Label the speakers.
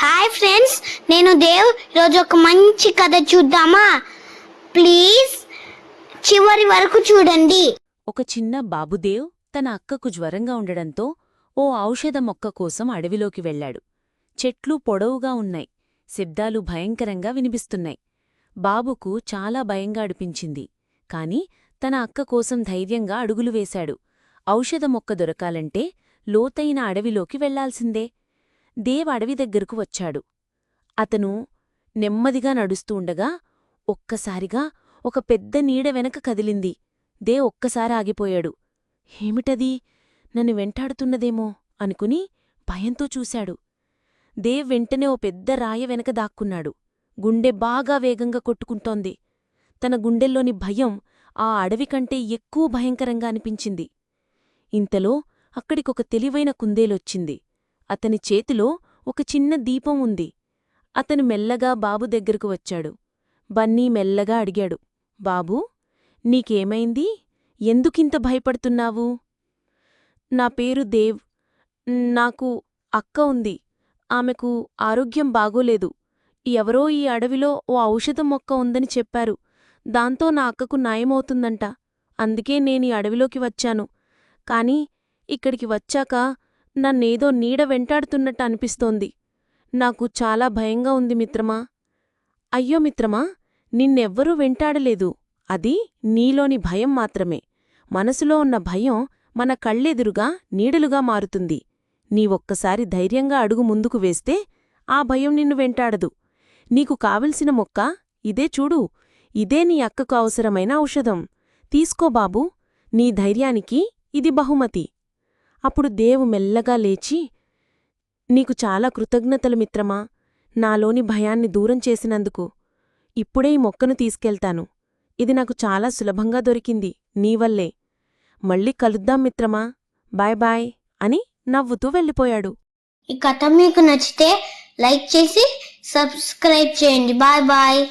Speaker 1: Hi friends నేను దేవ్. ఈరోజు ఒక మంచి కథ చూద్దామా? ప్లీజ్ చివరి వరకు చూడండి.
Speaker 2: ఒక చిన్న బాబుదేవ్ తన అక్కకు జ్వరంగా ఉండడంతో ఓ ఔషధ మొక్క కోసం అడవిలోకి వెళ్ళాడు. చెట్లు పొడవుగా ఉన్నాయి. శబ్దాలు భయంకరంగా వినిపిస్తున్నాయి. బాబుకు చాలా భయంగా అడిపించింది కాని తన అక్క కోసం ధైర్యంగా అడుగులు వేశాడు. ఔషధ మొక్క దొరకాలంటే లోతైన అడవిలోకి వెళ్ళాల్సిందే దేవ్ అడవి దగ్గరకు వచ్చాడు. అతను నెమ్మదిగా నడుస్తూ ఉండగా ఒక్కసారిగా ఒక పెద్ద నీడ వెనక కదిలింది. దే ఒక్కసారి ఆగిపోయాడు. ఏమిటది? నన్ను వెంటాడుతున్నదేమో అనుకుని భయంతో చూశాడు. దేవ్ వెంటనే ఓ పెద్ద రాయ వెనక దాక్కున్నాడు. గుండె బాగా వేగంగా కొట్టుకుంటోంది. తన గుండెల్లోని భయం ఆ అడవి కంటే ఎక్కువ భయంకరంగా అనిపించింది. ఇంతలో అక్కడికొక తెలివైన కుందేలొచ్చింది. అతని చేతిలో ఒక చిన్న దీపం ఉంది. అతను మెల్లగా బాబు దగ్గరకు వచ్చాడు. బన్నీ మెల్లగా అడిగాడు బాబూ నీకేమైంది? ఎందుకింత భయపడుతున్నావు? నా పేరు దేవ్. నాకు అక్క ఉంది. ఆమెకు ఆరోగ్యం బాగోలేదు. ఎవరో ఈ అడవిలో ఓ ఔషధం మొక్క ఉందని చెప్పారు. దాంతో నా అక్కకు నయమవుతుందంట అందుకే నేనీ అడవిలోకి వచ్చాను. కాని ఇక్కడికి వచ్చాక నన్నేదో నీడ వెంటాడుతున్నట్టు అనిపిస్తోంది. నాకు చాలా భయంగా ఉంది మిత్రమా. అయ్యో మిత్రమా నిన్నెవ్వరూ వెంటాడలేదు. అది నీలోని భయం మాత్రమే. మనసులో ఉన్న భయం మన కళ్ళెదురుగా నీడలుగా మారుతుంది. నీవొక్కసారి ధైర్యంగా అడుగు ముందుకు వేస్తే ఆ భయం నిన్ను వెంటాడదు. నీకు కావలసిన మొక్క ఇదే చూడు. ఇదే నీ అక్కకు అవసరమైన ఔషధం. తీసుకో బాబూ. నీ ధైర్యానికి ఇది బహుమతి. అప్పుడు దేవు మెల్లగా లేచి నీకు చాలా కృతజ్ఞతలు మిత్రమా? నాలోని భయాన్ని దూరం చేసినందుకు. ఇప్పుడే ఈ మొక్కను తీసుకెళ్తాను. ఇది నాకు చాలా సులభంగా దొరికింది నీవల్లే మళ్ళీ కలుద్దాం మిత్రమా? బాయ్ బాయ్ అని నవ్వుతూ వెళ్ళిపోయాడు.
Speaker 1: ఈ కథ మీకు నచ్చితే లైక్ చేసి సబ్స్క్రైబ్ చేయండి. Bye bye.